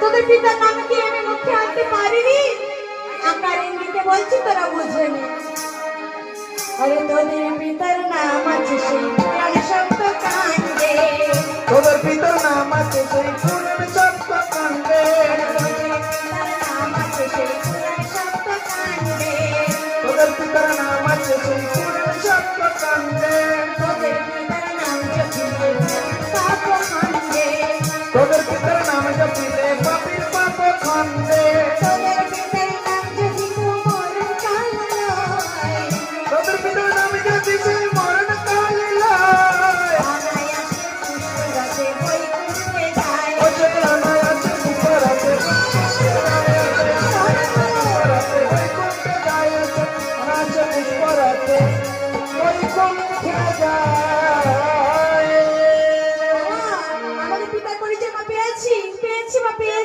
তোদের পিতার নাম কি আমি মুখে আনতে পারিনি? আকার ইঙ্গিতে বলছি তোরা বুঝে নে। আরে তোদের পিতার নাম আছে সেই পুরাণ সপ্ত কাণ্ডে। তোদের পিতার নাম আছে সেই পুরের সত্য কাণ্ডে। তোদের পিতার নাম আছে সেই পুরাণ সপ্ত কাণ্ডে। তোদের পিতার নাম আছে সেই পুরের সত্য কাণ্ডে। তোদের পেয়েছি পেয়েছি বা পেয়েছি